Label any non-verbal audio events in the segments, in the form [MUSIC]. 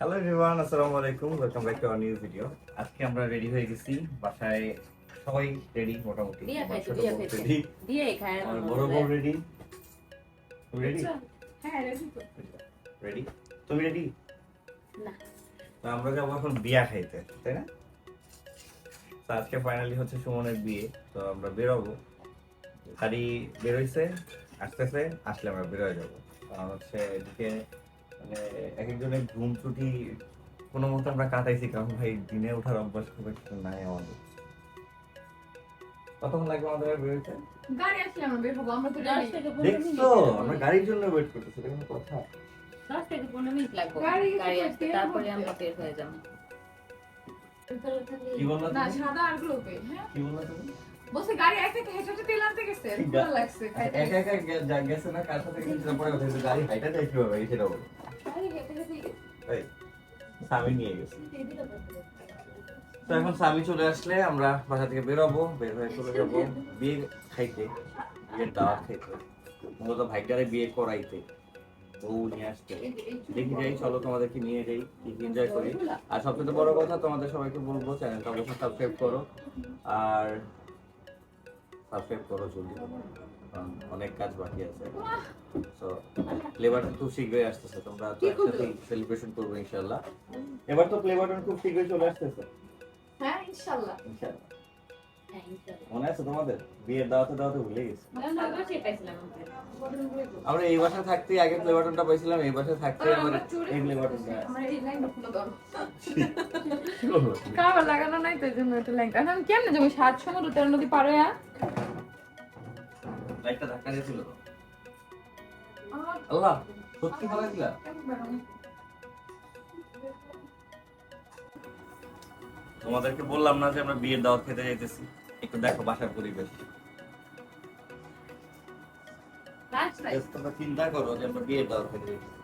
Hello everyone আসসালামু আলাইকুম welcome back to our new video আজকে আমরা রেডি হয়ে গেছি বাসায় সবাই রেডি মোটামুটি। দিয়ে খায় বড় রেডি তুমি রেডি হ্যাঁ রেডি তো। রেডি তুমি রেডি না। তো আমরা যাব এখন বিয়া খাইতে তাই না? তো আজকে ফাইনালি হচ্ছে সুমনের বিয়ে তো আমরা বেরোবো। গাড়ি বেরোইছে আসতেছে আসলে আমরা বেরোয় যাব। কারণ হচ্ছে এদিকে মানে এক একজনের ঘুম ছুটি কোনো মতো আমরা কাটাইছি কারণ ভাই দিনে ওঠার অভ্যাস খুব একটা নাই আমাদের। কতক্ষণ লাগবে আমাদের বেরোতে গাড়ি আসলে আমরা বের হব আমরা তো। থেকে দেখছ আমরা গাড়ির জন্য ওয়েট করতেছি এটা কোনো কথা। দশ থেকে পনেরো মিনিট লাগবে। গাড়ি গাড়ি আসতে তারপরে আমরা বের হয়ে যাব। কি বললা না সাদা আর গ্লোবে হ্যাঁ? কি বললা তুমি? গাড়ি একা একা হেঁটে হেঁটে তেল আনতে গেছে ভালো লাগছে একা একা গেছে। না কার সাথে গেছে পরে কথা কিন্তু গাড়ি হাইটা যায় কীভাবে? সেটা বলো। গাড়ি হেঁটে হেঁটে গেছে। এই, স্বামী নিয়ে গেছে। তো এখন স্বামী চলে আসলে আমরা বাসা থেকে বেরোবো বের হয়ে চলে যাব বিয়ে খাইতে বিয়ের দাওয়াত খাইতে। মূলত ভাইটারে বিয়ে করাইতে বউ নিয়ে আসতে। দেখি যাই চলো তোমাদেরকে নিয়ে যাই এনজয় করি। আর সবচেয়ে বড় কথা তোমাদের সবাইকে বলব চ্যানেলটা অবশ্যই সাবস্ক্রাইব করো। আর সাবস্ক্রাইব করো জলদি কারণ অনেক কাজ বাকি আছে। তো প্লেবাটন খুব শীঘ্রই আসতেছে। তোমরা তো কি একসাথে সেলিব্রেশন করব ইনশাল্লাহ এবার তো প্লেবাটন খুব শীঘ্রই চলে আসতেছে। হ্যাঁ ইনশাল্লাহ ইনশাল্লাহ। মনে আছে তোমাদের? বিয়ের দাওয়াতে দাওয়াতে ভুলে গেছি। আমরা বসে পাইছিলাম আমরা। আমরা এই বাসায় থাকতে আগে প্লে বাটনটা পাইছিলাম এই বাসায় থাকতে আমার এই প্লে বাটনটা [LAUGHS] কাবার লাগানো নাই তো জন্য এটা লাইনটা আমি কেমনে যাব? সাত সমুদ্র তেরো নদী পার হয়ে লাইটটা ধাক্কা দিয়েছিল তো। আল্লাহ সত্যি ভালো দিলা তোমাদেরকে বললাম না যে আমরা বিয়ের দাওয়াত খেতে যাইতেছি একটু দেখো বাসার পরিবেশ চিন্তা করো যে আমরা বিয়ের দাওয়াত খেতে যাইতেছি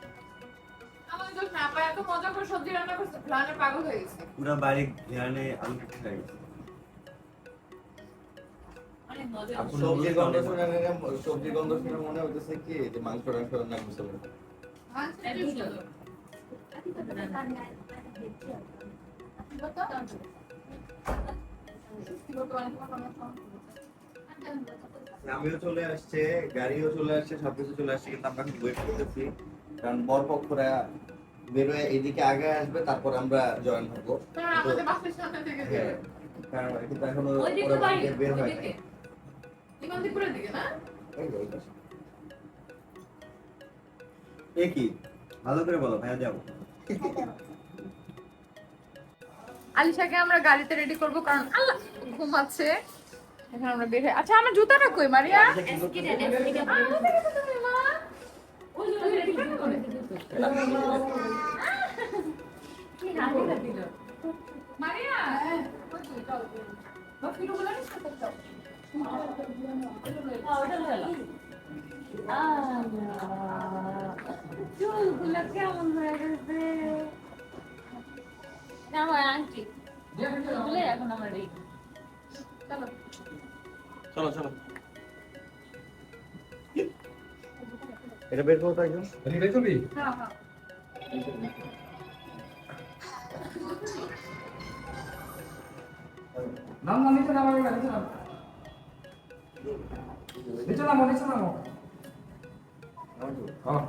আমার দোষ না পায় এত মজা করে সবজি রান্না করছে প্লানে পাগল হয়ে গেছে পুরো বাড়ি ঘিরানে খাই। সবজির গন্ধ শুনে সবজির গন্ধ শুনে মনে হইতেছে কি যে মাংস টাংস রান্না করতে। আমিও চলে আসছে গাড়িও চলে আসছে সবকিছু চলে আসছে কিন্তু আমরা ওয়েট করতেছি। কারণ বরপক্ষরা বেরোয় এদিকে আগে আসবে তারপর আমরা জয়েন হব। যাবে হ্যাঁ, কারণ কিন্তু এখনও বের হয়। এ কি? ভালো করে বলো ভাইয়া যাব। আলিশাকে আমরা গাড়িতে রেডি করব কারণ আল্লাহ, ঘুমাচ্ছে। এখন আমরা বের হয়ে আচ্ছা আমার জুতাটা কই, মারিয়া? কেমন হয়ে গেছে? না, আমার আংটি। চুলগুলো এখন আমার এই চলো। চলো চলো। এটা বের করো তো একজন। হ্যাঁ হ্যাঁ। নাম না নিচে নামো নিচে নামো নিচে নামো। হ্যাঁ।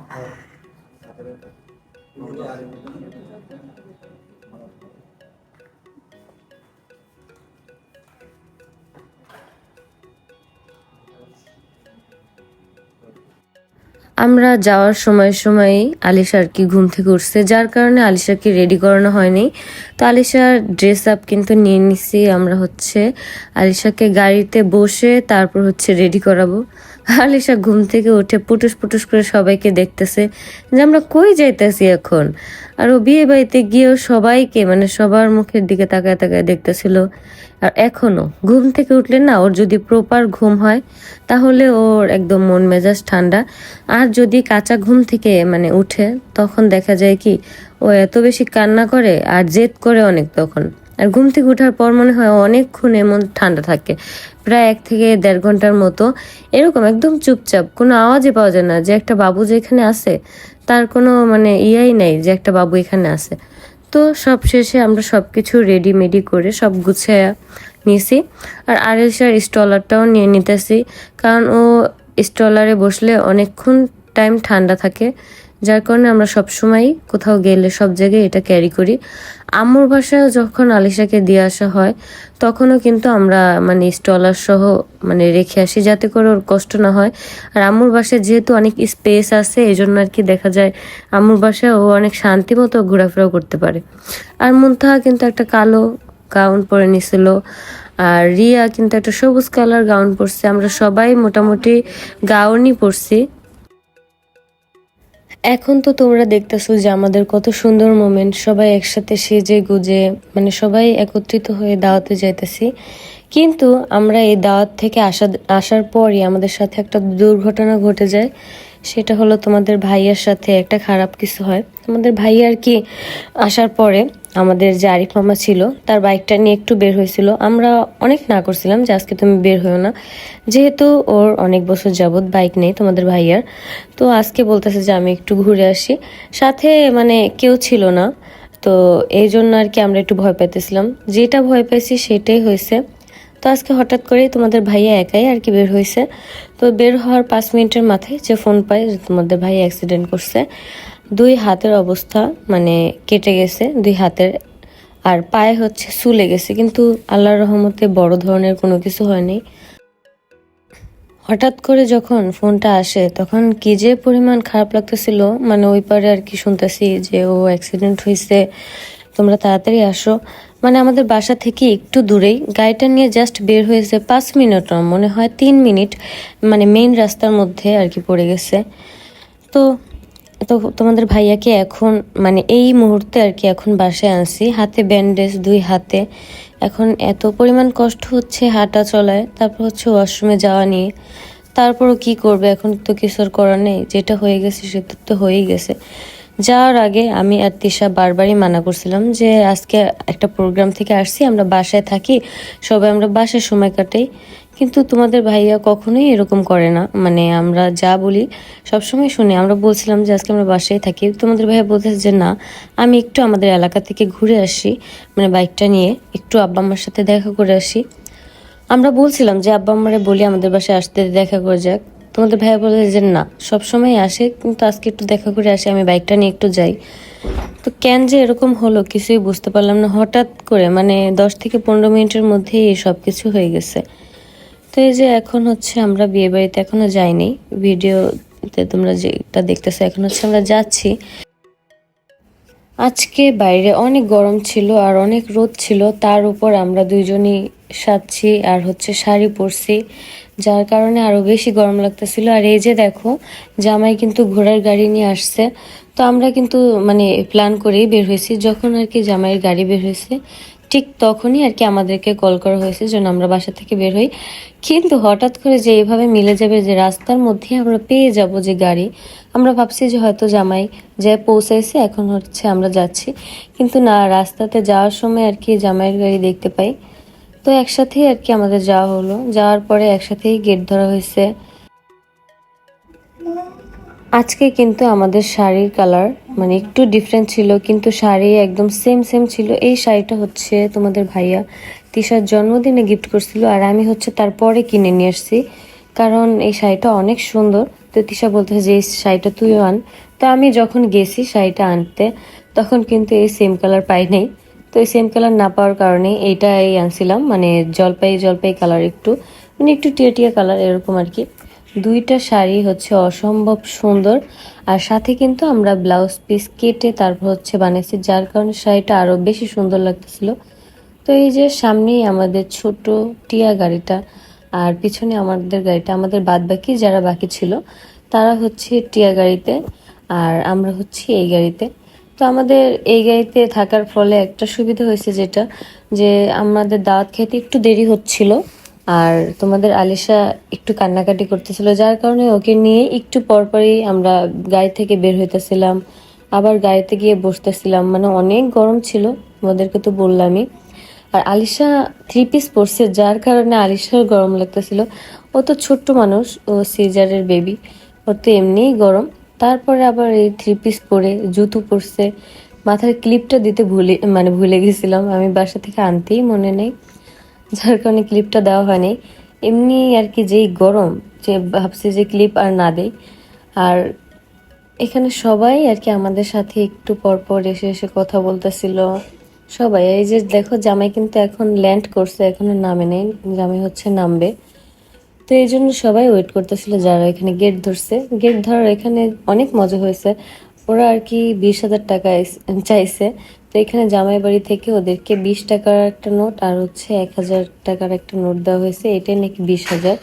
আমরা যাওয়ার সময় সময় আর কি ঘুম থেকে উঠছে? যার কারণে আলিশাকে রেডি করানো হয়নি। তো আলিশার ড্রেস আপ কিন্তু নিয়ে নিছি, আমরা হচ্ছে আলিশাকে গাড়িতে বসে তারপর হচ্ছে রেডি করাবো। আলিশা ঘুম থেকে উঠে পুটুস পুটুস করে সবাইকে দেখতেছে যে আমরা কই যাইতেছি এখন? আর ও বিয়ে বাড়িতে গিয়েও সবাইকে মানে সবার মুখের দিকে তাকায় তাকায় দেখতেছিল। আর এখনও ঘুম থেকে উঠলে না, ওর যদি প্রপার ঘুম হয়, তাহলে ওর একদম মন মেজাজ ঠান্ডা। আর যদি কাঁচা ঘুম থেকে মানে উঠে তখন দেখা যায় কি, ও এত বেশি কান্না করে আর জেদ করে অনেক তখন। আর ঘুম থেকে ওঠার পর মনে হয় অনেকক্ষণ এমন ঠান্ডা থাকে। প্রায় এক থেকে দেড় ঘণ্টার মতো। এরকম একদম চুপচাপ, কোনো আওয়াজই পাওয়া যায় না যে একটা বাবু যে এখানে আসে তার কোনো মানে ইয়াই নেই যে একটা বাবু এখানে আসে তো সব শেষে আমরা সব কিছু রেডি মেডি করে সব গুছিয়ে নিয়েছি। আর আড়াইশার স্টলারটাও নিয়ে নিতেছি, কারণ ও স্টলারে বসলে অনেকক্ষণ টাইম ঠান্ডা থাকে। যার কারণে আমরা সব সময় কোথাও গেলে সব জায়গায় এটা ক্যারি করি। আম্মুর বাসায় যখন আলিশাকে দিয়ে আসা হয়, তখনও কিন্তু আমরা মানে স্টলার সহ মানে রেখে আসি যাতে করে ওর কষ্ট না হয়। আর আম্মুর বাসায় যেহেতু অনেক স্পেস আছে এই জন্য আর কি দেখা যায় আম্মুর বাসায় ও অনেক শান্তি মতো ঘোরাফেরাও করতে পারে। আর মুন্তাহা কিন্তু একটা কালো গাউন পরে নিছিল, আর রিয়া কিন্তু একটা সবুজ কালার গাউন পরছে। আমরা সবাই মোটামুটি গাউনই পরছি। এখন তো তোমরা দেখতেছো যে আমাদের কত সুন্দর মোমেন্ট সবাই একসাথে সেজে গুজে মানে সবাই একত্রিত হয়ে দাওয়াতে যাইতেছি। কিন্তু আমরা এই দাওয়াত থেকে আসা, আসার পরই আমাদের সাথে একটা দুর্ঘটনা ঘটে যায়। সেটা হলো তোমাদের ভাইয়ার সাথে একটা খারাপ কিছু হয়। তোমাদের ভাইয়া আর কি আসার পরে আমাদের যে আরিফ মামা ছিল, তার বাইকটা নিয়ে একটু বের হয়েছিল। আমরা অনেক না করছিলাম যে আজকে তুমি বের হয়েও না। যেহেতু ওর অনেক বছর যাবৎ বাইক নেই তোমাদের ভাইয়ার। তো আজকে বলতেছে যে আমি একটু ঘুরে আসি। সাথে মানে কেউ ছিল না। তো এই জন্য আর কি আমরা একটু ভয় পাইতেছিলাম। যেটা ভয় পাইছি সেটাই হয়েছে। তো আজকে হঠাৎ করেই তোমাদের ভাইয়া একাই আর কি বের হয়েছে। তো বের হওয়ার পাঁচ মিনিটের মাথায় যে ফোন পাই যে তোমাদের ভাইয়া অ্যাক্সিডেন্ট করছে। দুই হাতের অবস্থা মানে কেটে গেছে দুই হাতের। আর পায়ে হচ্ছে চুলে গেছে, কিন্তু আল্লাহর রহমতে বড় ধরনের কোনো কিছু হয়নি। হঠাৎ করে যখন ফোনটা আসে, তখন কি যে পরিমাণ খারাপ লাগতেছিল মানে ওই পারে আর কি শুনতেছি যে ও অ্যাক্সিডেন্ট হয়েছে তোমরা তাড়াতাড়ি আসো। মানে আমাদের বাসা থেকে একটু দূরেই, গাড়িটা নিয়ে জাস্ট বের হয়েছে পাঁচ মিনিট মনে হয় তিন মিনিট মানে মেইন রাস্তার মধ্যে আর কি পড়ে গেছে। তো তো তোমাদের ভাইয়াকে এখন মানে এই মুহূর্তে আর কি এখন বাসায় আনছি। হাতে ব্যান্ডেজ দুই হাতে। এখন এত পরিমাণ কষ্ট হচ্ছে হাঁটা চলায়। তারপর হচ্ছে ওয়াশরুমে যাওয়া নিয়ে। তারপরও কি করবে? এখন তো কিছু আর নেই। যেটা হয়ে গেছে সেটা তো হয়েই গেছে। যাওয়ার আগে আমি আর তিশা বারবারই মানা করছিলাম যে, আজকে একটা প্রোগ্রাম থেকে আসছি, আমরা বাসায় থাকি। সবাই আমরা বাসায় সময় কাটাই। কিন্তু তোমাদের ভাইয়া কখনোই এরকম করে না। মানে আমরা যা বলি, সবসময় শুনি। আমরা বলছিলাম যে, আজকে আমরা বাসায় থাকি। তোমাদের ভাইয়া বলতেছে যে, না, আমি একটু আমাদের এলাকা থেকে ঘুরে আসি। মানে বাইকটা নিয়ে একটু আব্বা আম্মার সাথে দেখা করে আসি। আমরা বলছিলাম যে, আব্বা আম্মারে বলি আমাদের বাসায় আসতে দেখা করে যাক। তোমাদের ভাইয়া বলে যে, না সব সময় আসে, কিন্তু আজকে একটু দেখা করে আসে, আমি বাইকটা নিয়ে একটু যাই। তো কেন যে এরকম হলো কিছুই বুঝতে পারলাম না। হঠাৎ করে মানে দশ থেকে পনেরো মিনিটের মধ্যেই সব কিছু হয়ে গেছে। তো এই যে এখন হচ্ছে আমরা বিয়ে বাড়িতে এখনও যাইনি, ভিডিওতে তোমরা যেটা দেখতেছো এখন হচ্ছে আমরা যাচ্ছি। আজকে বাইরে অনেক গরম ছিল আর অনেক রোদ ছিল, তার উপর আমরা দুইজনই সাজছি আর হচ্ছে শাড়ি পরছি, যার কারণে আরও বেশি গরম লাগতেছিল। আর এই যে দেখো, জামাই কিন্তু ঘোড়ার গাড়ি নিয়ে আসছে। তো আমরা কিন্তু মানে প্ল্যান করেই বের হয়েছি, যখন আর কি জামাইয়ের গাড়ি বের হয়েছে ঠিক তখনই আর কি আমাদেরকে কল করা হয়েছে যেন আমরা বাসা থেকে বের হই। কিন্তু হঠাৎ করে যে এইভাবে মিলে যাবে যে রাস্তার মধ্যে আমরা পেয়ে যাব যে গাড়ি, আমরা ভাবছি যে হয়তো জামাই যে পৌঁছাইছে, এখন হচ্ছে আমরা যাচ্ছি। কিন্তু না, রাস্তাতে যাওয়ার সময় আর কি জামাইয়ের গাড়ি দেখতে পাই। তো একসাথেই আর কি আমাদের যাওয়া হলো। যাওয়ার পরে একসাথেই গেট ধরা হয়েছে। আজকে কিন্তু আমাদের শাড়ির কালার মানে একটু ডিফারেন্ট ছিল, কিন্তু শাড়ি একদম সেম সেম ছিল। এই শাড়িটা হচ্ছে তোমাদের ভাইয়া তিশার জন্মদিনে গিফট করছিল আর আমি হচ্ছে তারপরে কিনে নিয়ে আসছি। কারণ এই শাড়িটা অনেক সুন্দর। তো তিশা বলতেছে যে, এই শাড়িটা তুইও আন। তো আমি যখন গেছি শাড়িটা আনতে, তখন কিন্তু এই সেম কালার পাই নাই। তো এই সেম কালার না পাওয়ার কারণে এইটাই আনছিলাম। মানে জলপাই জলপাই কালার একটু মানে একটু টিয়া টিয়া কালার এরকম আর কি। দুইটা শাড়ি হচ্ছে অসম্ভব সুন্দর। আর সাথে কিন্তু আমরা ব্লাউজ পিস কেটে তারপর হচ্ছে বানিয়েছি, যার কারণে শাড়িটা আরও বেশি সুন্দর লাগতেছিল। তো এই যে সামনেই আমাদের ছোট টিয়া গাড়িটা আর পিছনে আমাদের গাড়িটা, আমাদের বাদ বাকি যারা বাকি ছিল, তারা হচ্ছে টিয়া গাড়িতে আর আমরা হচ্ছি এই গাড়িতে। তো আমাদের এই গাড়িতে থাকার ফলে একটা সুবিধা হয়েছে যেটা, যে আমাদের দাওয়াত খেতে একটু দেরি হচ্ছিল। আর তোমাদের আলিশা একটু কান্নাকাটি করতেছিল, যার কারণে ওকে নিয়ে একটু পরপরই আমরা গাড়ি থেকে বের হইতেছিলাম, আবার গাড়িতে গিয়ে বসতেছিলাম। মানে অনেক গরম ছিল আমাদেরকে তো বললামই। আর আলিশা থ্রি পিস পরছে, যার কারণে আলিশার গরম লাগতেছিল। ও তো ছোট্ট মানুষ, ও সিজারের বেবি ওর তো এমনিই গরম। তারপরে আবার এই থ্রি পিস পরে জুতো পরছে। মাথার ক্লিপটা দিতে ভুলে মানে ভুলে গেছিলাম, আমি বাসা থেকে আনতেই মনে নেই। যার কারণে ক্লিপটা দেওয়া হয়নি। এমনি আর কি যেই গরম, যে ভাবছি যে ক্লিপ আর না দেই। আর এখানে সবাই আর কি আমাদের সাথে একটু পর পর এসে এসে কথা বলতেছিল। সবাই, এই যে দেখো জামাই কিন্তু এখন ল্যান্ড করছে, এখনও নামে নেই, জামাই হচ্ছে নামবে। তো এই জন্য সবাই ওয়েট করতেছিল যারা এখানে গেট ধরছে। গেট ধরার এখানে অনেক মজা হয়েছে। ওরা আর কি বিশ হাজার টাকা চাইছে। তো এখানে জামাই বাড়ি থেকে ওদেরকে বিশ টাকার একটা নোট আর হচ্ছে এক হাজার টাকার একটা নোট দেওয়া হয়েছে। এটাই নাকি বিশ হাজার?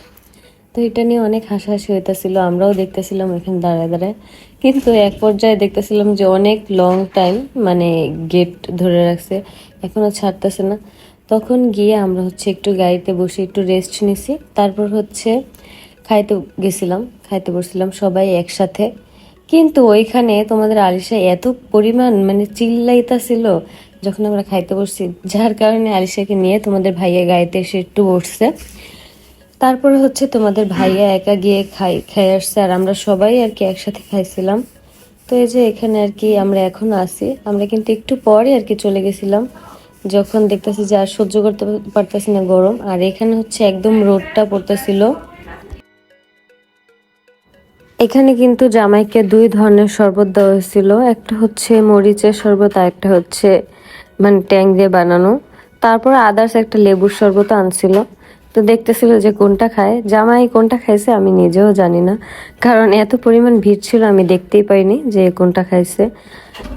তো এটা নিয়ে অনেক হাসাহাসি হইতেছিল, আমরাও দেখতেছিলাম এখানে দাঁড়ায় দাঁড়ায়। কিন্তু এক পর্যায়ে দেখতেছিলাম যে অনেক লং টাইম মানে গেট ধরে রাখছে, এখনও ছাড়তেছে না। তখন গিয়ে আমরা হচ্ছে একটু গাড়িতে বসে একটু রেস্ট নিছি, তারপর হচ্ছে খাইতে গেছিলাম, খাইতে বসছিলাম সবাই একসাথে। কিন্তু ওইখানে তোমাদের আলিশা এত পরিমাণ মানে চিল্লাইতাছিল যখন আমরা খাইতে বসছি। যার কারণে আলিশাকে নিয়ে তোমাদের ভাইয়া গাড়িতে এসে একটু বসছে। তারপরে হচ্ছে তোমাদের ভাইয়া একা গিয়ে খাই খাই আসছে আর আমরা সবাই আর কি একসাথে খাইছিলাম। তো এই যে এখানে আর কি আমরা এখন আসি আমরা কিন্তু একটু পরে আর কি চলে গেছিলাম। যখন দেখতেছি যে আর সহ্য করতে পারতেছি না গরম। আর এখানে হচ্ছে একদম রোদটা পড়তেছিল। এখানে কিন্তু জামাইকে দুই ধরনের শরবত দেওয়া হয়েছিল। একটা হচ্ছে মরিচের শরবত, আর একটা হচ্ছে মানে ট্যাং দিয়ে বানানো। তারপর আদার্স একটা লেবুর শরবত আনছিল। তো দেখতেছিল যে কোনটা খায়। জামাই কোনটা খাইছে আমি নিজেও জানি না। কারণ এত পরিমাণ ভিড় ছিল, আমি দেখতেই পাইনি যে কোনটা খাইছে।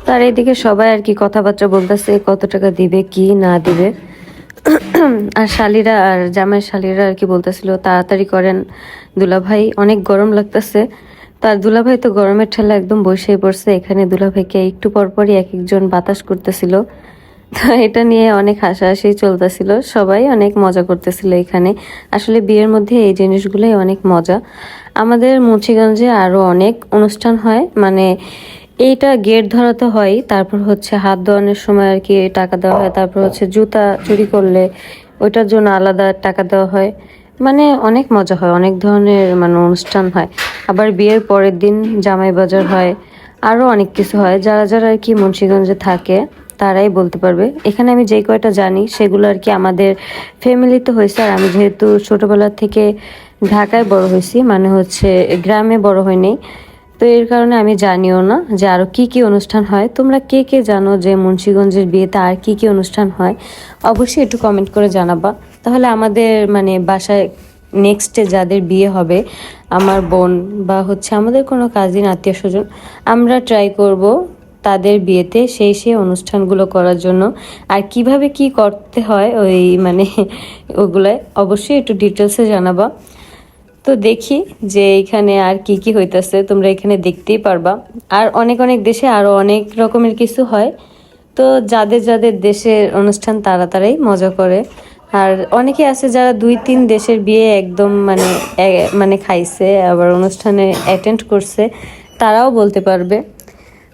তার এইদিকে সবাই আর কি কথাবার্তা বলতেছে কত টাকা দিবে, কি না দিবে। আর শালিরা, আর জামাই শালিরা আর কি বলতেছিল, তাড়াতাড়ি করেন দুলাভাই, অনেক গরম লাগতেছে। তার দুলাভাই তো গরমের ঠেলা একদম বসেই পড়ছে। এখানে দুলাভাইকে একটু পরপরই এক একজন বাতাস করতেছিল। তো এটা নিয়ে অনেক হাসাহাসি চলতেছিল। সবাই অনেক মজা করতেছিল এখানে। আসলে বিয়ের মধ্যে এই জিনিসগুলোই অনেক মজা। আমাদের মুন্সিগঞ্জে আরও অনেক অনুষ্ঠান হয়। মানে এইটা গেট ধরাতে হয়, তারপর হচ্ছে হাত ধোয়ানোর সময় আর কি টাকা দেওয়া হয়, তারপর হচ্ছে জুতা চুরি করলে ওইটার জন্য আলাদা টাকা দেওয়া হয়। মানে অনেক মজা হয়, অনেক ধরনের মানে অনুষ্ঠান হয়। আবার বিয়ের পরের দিন জামাই বাজার হয় আরও অনেক কিছু হয়। যারা যারা আর কি মুন্সিগঞ্জে থাকে, তারাই বলতে পারবে। এখানে আমি যেই কয়টা জানি, সেগুলো আর কি আমাদের ফ্যামিলিতে হয়েছে। আর আমি যেহেতু ছোটবেলা থেকে ঢাকায় বড় হয়েছি মানে হচ্ছে গ্রামে বড় হয়নি, তো এর কারণে আমি জানিও না যে আরও কী কী অনুষ্ঠান হয়। তোমরা কে কে জানো যে মুন্সিগঞ্জের বিয়েতে আর কি কী অনুষ্ঠান হয়? অবশ্যই একটু কমেন্ট করে জানাবা। তাহলে আমাদের মানে বাসায় নেক্সটে যাদের বিয়ে হবে, আমার বোন বা হচ্ছে আমাদের কোনো কাজিন আত্মীয় স্বজন, আমরা ট্রাই করব তাদের বিয়েতে সেই সেই অনুষ্ঠানগুলো করার জন্য। আর কীভাবে কি করতে হয় ওই মানে [LAUGHS] ওগুলাই অবশ্যই একটু ডিটেলসে জানাবা। তো দেখি যে এখানে আর কি কি হইতেছে, তোমরা এখানে দেখতেই পারবা। আর অনেক অনেক দেশে আরও অনেক রকমের কিছু হয়। তো যাদের যাদের দেশের অনুষ্ঠান তারা তারাই মজা করে। আর অনেকে আছে যারা দুই তিন দেশের বিয়ে একদম মানে মানে খাইছে, আবার অনুষ্ঠানে অ্যাটেন্ড করছে, তারাও বলতে পারবে।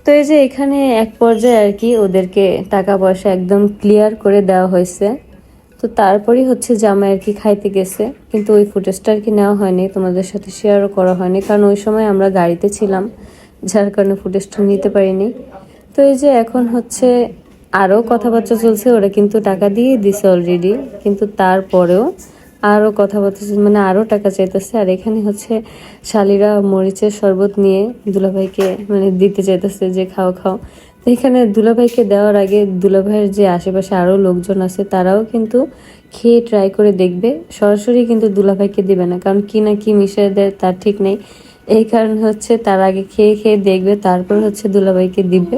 তো এই যে এখানে এক পর্যায়ে আর কি ওদেরকে টাকা পয়সা একদম ক্লিয়ার করে দেওয়া হয়েছে। তো তারপরেই হচ্ছে জামাই আর কি খাইতে গেছে, কিন্তু ওই ফুটেজটা আর কি নেওয়া হয়নি, তোমাদের সাথে শেয়ারও করা হয়নি, কারণ ওই সময় আমরা গাড়িতে ছিলাম, যার কারণে ফুটেজটা নিতে পারিনি। তো এই যে এখন হচ্ছে আরও কথাবার্তা চলছে, ওরা কিন্তু টাকা দিয়ে দিছে অলরেডি কিন্তু তারপরেও আরও কথাবার্তা মানে আরও টাকা চাইতেছে। আর এখানে হচ্ছে শালিরা মরিচের শরবত নিয়ে দুলাভাইকে মানে দিতে চাইতেছে যে খাও খাও। তো এখানে দুলাভাইকে দেওয়ার আগে দুলাভাইয়ের যে আশেপাশে আরও লোকজন আছে, তারাও কিন্তু খেয়ে ট্রাই করে দেখবে। সরাসরি কিন্তু দুলাভাইকে দিবে না, কারণ কি না কি মিশিয়ে দেয় তার ঠিক নেই। এই কারণে হচ্ছে তার আগে খেয়ে খেয়ে দেখবে, তারপর হচ্ছে দুলাভাইকে দিবে।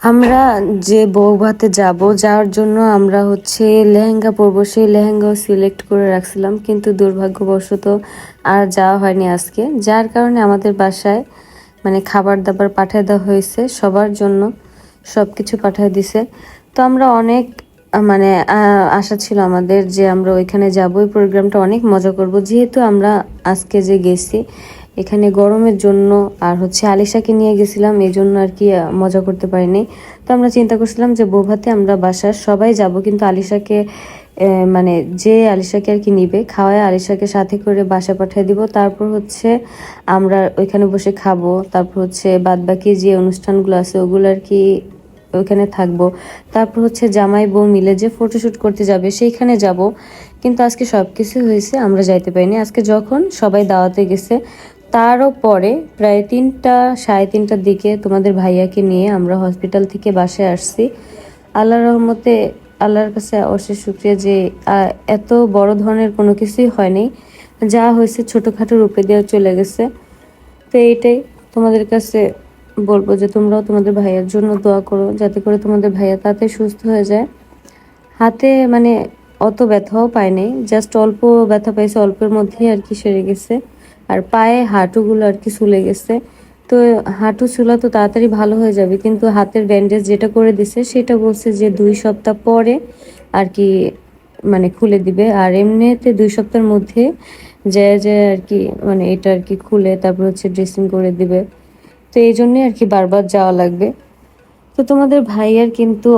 আমরা যে বৌভাতে যাব, যাওয়ার জন্য আমরা হচ্ছে লেহেঙ্গা পরবো। সেই লেহেঙ্গাও সিলেক্ট করে রাখছিলাম, কিন্তু দুর্ভাগ্যবশত আর যাওয়া হয়নি আজকে। যার কারণে আমাদের বাসায় মানে খাবার দাবার পাঠিয়ে দেওয়া হয়েছে, সবার জন্য সব কিছু পাঠিয়ে দিছে। তো আমরা অনেক মানে আশা ছিল আমাদের যে আমরা ওইখানে যাব। ওই প্রোগ্রামটা অনেক মজা করব। যেহেতু আমরা আজকে যে গেছি এখানে গরমের জন্য আর হচ্ছে আলিশাকে নিয়ে গেছিলাম, এই জন্য আর কি মজা করতে পারিনি। তো আমরা চিন্তা করছিলাম যে বৌভাতে আমরা বাসার সবাই যাব, কিন্তু আলিশাকে মানে যে আলিশাকে আর কি নিবে, খাওয়ায় আলিশাকে সাথে করে বাসা পাঠিয়ে দিব। তারপর হচ্ছে আমরা ওইখানে বসে খাব। তারপর হচ্ছে বাদ বাকি যে অনুষ্ঠানগুলো আছে, ওগুলো আর কি ওইখানে থাকব। তারপর হচ্ছে জামাই বউ মিলে যে ফটোশ্যুট করতে যাবে, সেইখানে যাব। কিন্তু আজকে সব কিছু হয়েছে, আমরা যাইতে পারিনি। আজকে যখন সবাই দাওয়াতে গেছে তারও পরে প্রায় তিনটা, সাড়ে তিনটার দিকে তোমাদের ভাইয়াকে নিয়ে আমরা হসপিটাল থেকে বাসে আসছি। আল্লাহর রহমতে আল্লাহর কাছে অশেষ শুক্রিয়া যে এত বড় ধরনের কোনো কিছুই হয়নি। যা হয়েছে ছোটোখাটো রূপে দেওয়া চলে গেছে। তো এইটাই তোমাদের কাছে বলব যে, তোমরাও তোমাদের ভাইয়ের জন্য দোয়া করো, যাতে করে তোমাদের ভাইয়া তাতে সুস্থ হয়ে যায়। হাতে মানে অত ব্যথাও পায়নি, জাস্ট অল্প ব্যথা পাইছে, অল্পের মধ্যেই আর কি সেরে গেছে। আর পায়ে হাঁটুগুলো আর কি চুলে গেছে। তো হাঁটু চুলা তো তাড়াতাড়ি ভালো হয়ে যাবে, কিন্তু হাতের ব্যান্ডেজ যেটা করে দিছে সেটা বলছে যে দুই সপ্তাহ পরে আর কি মানে খুলে দিবে। আর এমনিতে দুই সপ্তাহের মধ্যে যে যে আর কি মানে এটা আর কি খুলে তারপর হচ্ছে ড্রেসিং করে দিবে। তো এই জন্যই আর কি বারবার যাওয়া লাগবে। তো তোমাদের ভাইয়ার কিন্তু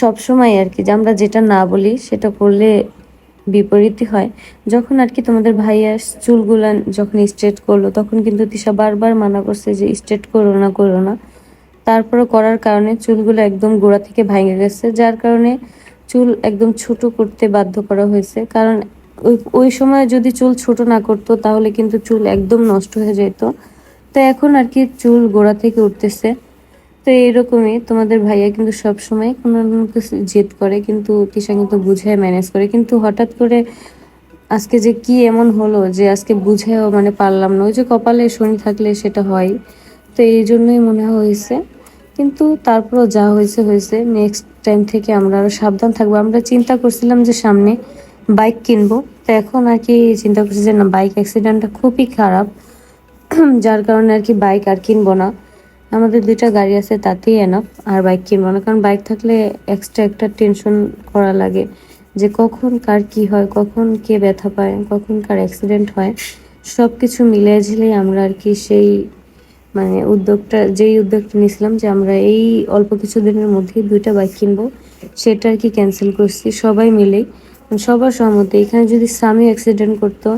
সব সময় আর কি যে আমরা যেটা না বলি সেটা করলে বিপরীতই হয়। যখন আর কি তোমাদের ভাইয়া চুলগুলান যখন স্ট্রেট করল, তখন কিন্তু তিশা বারবার মানা করছে যে স্ট্রেট করো না করো না। তারপরে করার কারণে চুলগুলো একদম গোড়া থেকে ভেঙে গেছে, যার কারণে চুল একদম ছোট করতে বাধ্য করা হয়েছে। কারণ ওই সময় যদি চুল ছোট না করতো, তাহলে কিন্তু চুল একদম নষ্ট হয়ে যেত। তো এখন আর কি চুল গোড়া থেকে উঠতেছে। তো এরকমই তোমাদের ভাইয়া কিন্তু সব সময় কোনো না কিছু জেদ করে, কিন্তু তিশা কিন্তু বুঝে ম্যানেজ করে। কিন্তু হঠাৎ করে আজকে যে কি এমন হলো যে আজকে বুঝেও মানে পারলাম না, ওই যে কপালে শনি থাকলে সেটা হয়। তো এই জন্যই মনে হয়েছে। কিন্তু তারপরও যা হয়েছে হয়েছে। নেক্সট টাইম থেকে আমরা আরও সাবধান থাকব। আমরা চিন্তা করছিলাম যে সামনে বাইক কিনবো। তো এখন আর কি চিন্তা করছি যে না বাইক অ্যাক্সিডেন্টটা খুবই খারাপ। [CLEARS THROAT] যার কারণে আর কি বাইক আর কিনবো না। আমাদের দুইটা গাড়ি আছে, তাতেই এনাফ আর বাইক কিনবো না, কারণ বাইক থাকলে এক্সট্রা একটা টেনশন করা লাগে যে কখন কার কি হয়, কখন কে ব্যথা পায়, কখন কার অ্যাক্সিডেন্ট হয়। সব কিছু মিলিয়ে ঝিলে আমরা আর কি সেই মানে উদ্যোগটা, যেই উদ্যোগটা নিয়েছিলাম যে আমরা এই অল্প কিছু দিনের মধ্যেই দুইটা বাইক কিনবো, সেটা আর কি ক্যান্সেল করছি, সবাই মিলেই। সবার সহমতে, এখানে যদি স্বামী অ্যাক্সিডেন্ট করতো,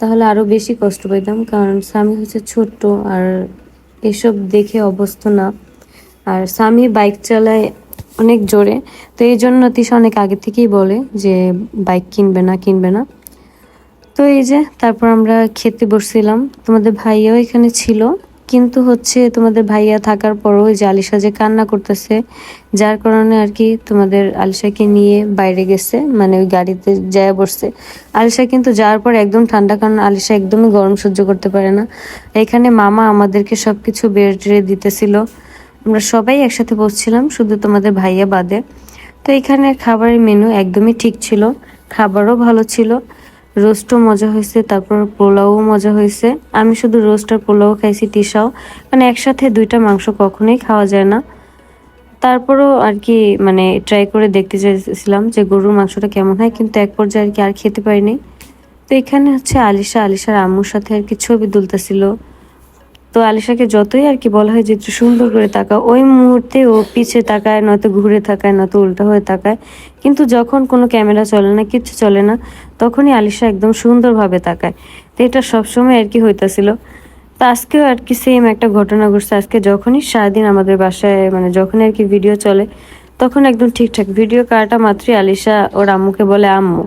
তাহলে আরও বেশি কষ্ট পেতাম কারণ স্বামী হচ্ছে ছোট্ট আর এসব দেখে অবস্থ না। আর স্বামী বাইক চালায় অনেক জোরে। তো এই জন্য তিশা অনেক আগে থেকেই বলে যে, বাইক কিনবে না কিনবে না। তো এই যে, তারপর আমরা খেতে বসছিলাম। তোমাদের ভাইয়াও এখানে ছিল। কিন্তু হচ্ছে তোমাদের ভাইয়া থাকার পরও ওই যে আলিশা যে কান্না করতেছে, যার কারণে আর কি তোমাদের আলিশাকে নিয়ে বাইরে গেছে মানে ওই গাড়িতে যায় বসছে। আলিশা কিন্তু যাওয়ার পর একদম ঠান্ডা, কারণ আলিশা একদমই গরম সহ্য করতে পারে না। এখানে মামা আমাদেরকে সবকিছু বেড়ে টেড়ে দিতেছিল। আমরা সবাই একসাথে বসছিলাম, শুধু তোমাদের ভাইয়া বাদে। তো এখানে খাবারের মেনু একদমই ঠিক ছিল, খাবারও ভালো ছিল। রোস্টও মজা হয়েছে, তারপর পোলাও মজা হয়েছে। আমি শুধু রোস্ট আর পোলাও খাইছি টিসাও মানে একসাথে দুইটা মাংস কখনোই খাওয়া যায় না। তারপরও আর কি মানে ট্রাই করে দেখতে চাইছিলাম যে গরুর মাংসটা কেমন হয়, কিন্তু এক পর্যায়ে আর কি আর খেতে পারিনি। তো এখানে হচ্ছে আলিশা, আলিশার আম্মুর সাথে আর কি ছবি তুলতেছিল। তো আলিশাকে যতই আর কি বলা হয় যে একটু সুন্দর করে তাকাও, ওই মুহূর্তে ও পিছে তাকায়, নয়তো ঘুরে তাকায় নয়তো উল্টা হয়ে তাকায়। কিন্তু যখন কোনো ক্যামেরা চলে না, কিচ্ছু চলে না, তখনই আলিশা একদম সুন্দরভাবে তাকায়। তো এটা সবসময় আর কি হইতাছিল। তো আজকেও আর কি সেম একটা ঘটনা ঘটছে। আজকে যখনই সারাদিন আমাদের বাসায় মানে যখনই আর কি ভিডিও চলে, তখন একদম ঠিকঠাক। ভিডিও কাটা মাত্রই আলিশা ওর আম্মুকে বলে, আম্মু।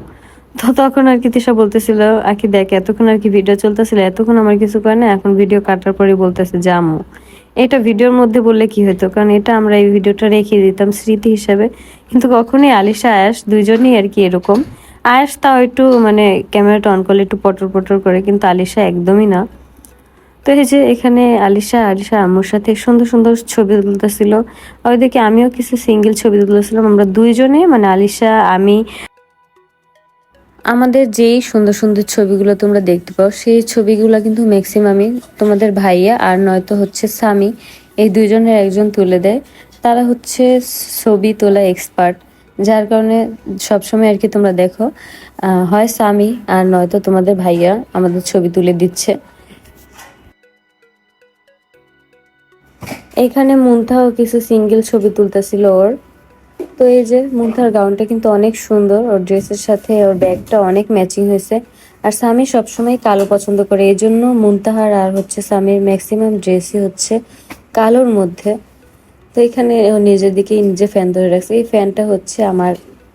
তো তখন আর কি তিশা বলতেছিল আর কি দেখ, এতক্ষণ আর কি ভিডিও চলতেছিল, এতক্ষণ আমার কিছু করে না এখন ভিডিও কাটার পরে বলতেছে যে এটা ভিডিওর মধ্যে বললে কি হতো কারণ এটা আমরা এই ভিডিওটা রেখে দিতাম স্মৃতি হিসাবে। কিন্তু কখনোই আলিশা, আয়াস দুইজনই আর কি এরকম। আয়াস তাও একটু মানে ক্যামেরাটা অন করলে একটু পটর পটর করে, কিন্তু আলিশা একদমই না। তো এই যে এখানে আলিশা আলিশা আম্মুর সাথে সুন্দর সুন্দর ছবি তুলতেছিল। ওইদিকে আমিও কিছু সিঙ্গেল ছবি তুলতেছিলাম আমরা দুইজনে মানে আলিশা, আমি আমাদের যেই সুন্দর সুন্দর ছবিগুলো তোমরা দেখতে পাও, সেই ছবিগুলো কিন্তু ম্যাক্সিমামই তোমাদের ভাইয়া আর নয়তো হচ্ছে স্বামী, এই দুজনের একজন তুলে দেয়। তারা হচ্ছে ছবি তোলা এক্সপার্ট যার কারণে সবসময় আর কি তোমরা দেখো হয় স্বামী আর নয়তো তোমাদের ভাইয়া আমাদের ছবি তুলে দিচ্ছে। এখানে মুন্তাও কিছু সিঙ্গেল ছবি তুলতেছিল ওর। তো এই যে মুন্থার গাউনটা কিন্তু অনেক সুন্দর, ওর ড্রেসের সাথে ওর ব্যাগটা অনেক ম্যাচিং হয়েছে। আর স্বামী সবসময় কালো পছন্দ করে, এই জন্য মুনতাহার আর হচ্ছে স্বামীর ম্যাক্সিমাম ড্রেসই হচ্ছে কালোর মধ্যে। তো এখানে ও নিজের দিকেই নিজে ফ্যান ধরে রাখছে। এই ফ্যানটা হচ্ছে আমার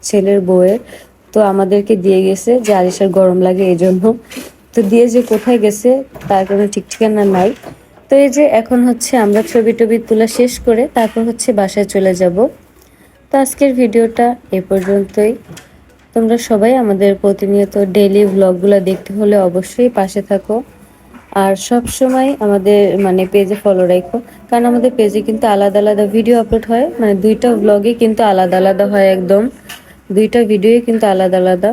ছেলের বউয়ের। তো আমাদেরকে দিয়ে গেছে, যে আরিসার গরম লাগে এই জন্য। তো দিয়ে যে কোথায় গেছে, তার কোনো ঠিক ঠিকানা নাই। তো এই যে এখন হচ্ছে আমরা ছবি টবি তোলা শেষ করে তারপর হচ্ছে বাসায় চলে যাব। তো আজকের ভিডিওটা এ পর্যন্তই। তোমরা সবাই আমাদের প্রতিনিয়ত ডেইলি ভ্লগগুলো দেখতে হলে অবশ্যই পাশে থাকো। আর সব সময় আমাদের মানে পেজে ফলো রাখো। কারণ আমাদের পেজে কিন্তু আলাদা আলাদা ভিডিও আপলোড হয়। মানে দুইটা ভ্লগে কিন্তু আলাদা আলাদা হয় একদম। দুইটা ভিডিওই কিন্তু আলাদা আলাদা।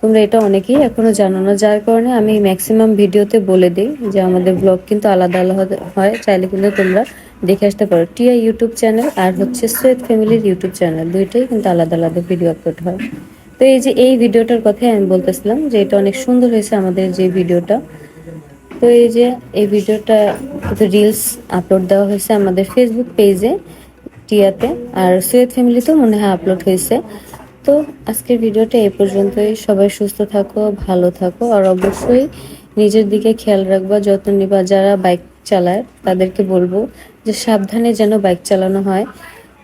তোমরা এটা অনেকেই এখনও জানো না। যার কারণে আমি ম্যাক্সিমাম ভিডিওতে বলে দিই যে আমাদের ব্লগ কিন্তু আলাদা আলাদা হয়। চাইলে কিন্তু তোমরা দেখে আসতে পারো। টিয়া ইউটিউব চ্যানেল আর হচ্ছে সৈয়দ ফ্যামিলির ইউটিউব চ্যানেল দুইটাই কিন্তু আলাদা আলাদা ভিডিও আপলোড হয়। তো এই যে এই ভিডিওটার কথাই আমি বলতেছিলাম যে এটা অনেক সুন্দর হয়েছে আমাদের যে ভিডিওটা তো এই যে এই ভিডিওটা রিলস আপলোড দেওয়া হয়েছে আমাদের ফেসবুক পেজে টিয়াতে আর সৈয়দ ফ্যামিলিতেও মনে হয় আপলোড হয়েছে। তো আজকের ভিডিওটা এই পর্যন্তই। সবাই সুস্থ থাকো, ভালো থাকো আর অবশ্যই নিজের দিকে খেয়াল রাখবা, যত্ন নিবা। যারা বাইক চালায়, তাদেরকে বলব যে সাবধানে যেন বাইক চালানো হয়।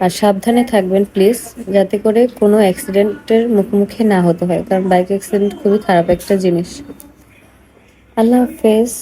আর সাবধানে থাকবেন প্লিজ যাতে করে কোনো অ্যাক্সিডেন্টের মুখোমুখি না হতে হয়, কারণ বাইক অ্যাক্সিডেন্ট খুবই খারাপ একটা জিনিস। আল্লাহ হাফেজ।